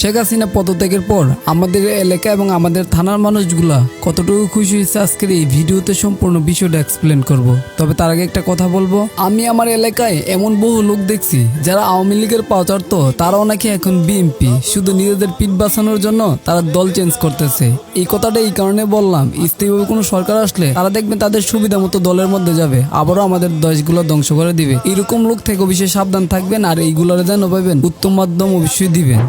শেখ হাসিনা পদত্যাগের পর আমাদের এলাকা এবং আমাদের থানার মানুষগুলা কতটুকু খুশি হয়েছে আজকের এই ভিডিওতে সম্পূর্ণ বিষয়টা এক্সপ্লেন করব। তবে তার আগে একটা কথা বলব, আমি আমার এলাকায় এমন বহু লোক দেখছি যারা আওয়ামী লীগের পাওয়ার তো তারাও নাকি এখন বিএমপি শুধু নিজেদের পিঠ বাঁচানোর জন্য তারা দল চেঞ্জ করতেছে। এই কথাটা এই কারণে বললাম, স্থায়ীভাবে কোনো সরকার আসলে তারা দেখবেন তাদের সুবিধা মতো দলের মধ্যে যাবে, আবারও আমাদের দেশগুলো ধ্বংস করে দিবে। এরকম লোক থেকে অবশ্যই সাবধান থাকবেন আর এইগুলোর যেন পাবেন উত্তম মাধ্যম অবশ্যই দিবেন।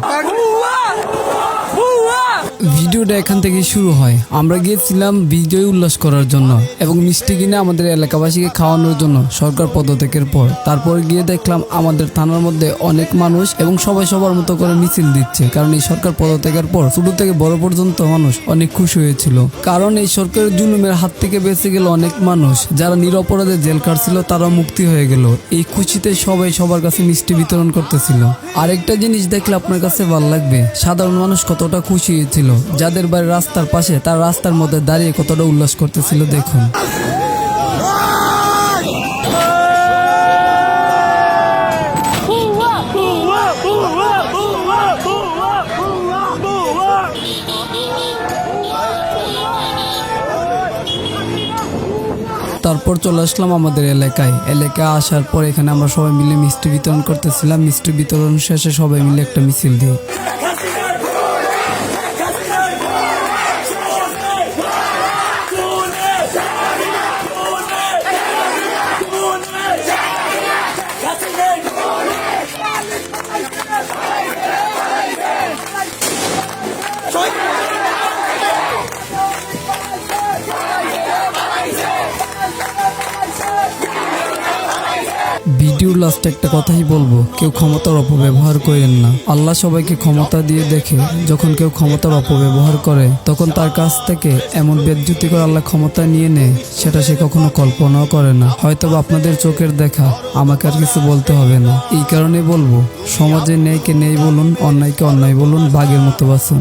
ভিডিওটা এখান থেকে শুরু হয়। আমরা গিয়েছিলাম বিজয় উল্লাস করার জন্য এবং মিষ্টি কিনে আমাদের এলাকাবাসীকে খাওয়ানোর জন্য সরকার পদত্যাগের পর। তারপর গিয়ে দেখলাম আমাদের থানার মধ্যে অনেক মানুষ এবং সবাই সবার মতো করে মিছিল দিচ্ছে। কারণ এই সরকার পদত্যাগের পর ছোট থেকে বড় পর্যন্ত মানুষ অনেক খুশি হয়েছিল। কারণ এই সরকারের জুলুমের হাত থেকে বেঁচে গেল অনেক মানুষ। যারা নিরপরাধে জেল কাটছিল তারা মুক্তি হয়ে গেল। এই খুশিতে সবাই সবার কাছে মিষ্টি বিতরণ করতেছিল। আরেকটা জিনিস দেখলে আপনার কাছে ভালো লাগবে। সাধারণ মানুষ কতটা খুশি হয়েছিল যাদের বাড়ি রাস্তার পাশে, তার রাস্তার মধ্যে দাঁড়িয়ে কতটা উল্লাস করতেছিল দেখুন। তারপর চলে আসলাম আমাদের এলাকায়। এলাকায় আসার পর এখানে আমরা সবাই মিলে মিষ্টি বিতরণ করতেছিলাম। মিষ্টি বিতরণ শেষে সবাই মিলে একটা মিছিল দিই। ভিডিওর লাস্টে একটা কথাই বলব, কেউ ক্ষমতার অপব্যবহার করেন না। আল্লাহ সবাইকে ক্ষমতা দিয়ে দেখে, যখন কেউ ক্ষমতার অপব্যবহার করে, তখন তার কাছ থেকে এমন বেজ্জুতি করে আল্লাহ ক্ষমতা নিয়ে নেয়, সেটা সে কখনো কল্পনাও করে না। হয়তো আপনাদের চোখের দেখা, আমাকে আর কিছু বলতে হবে না। এই কারণে বলব, সমাজে ন্যায়কে নেই বলুন, অন্যায়কে অন্যায় বলুন, বাঘের মতো বাঁচুন।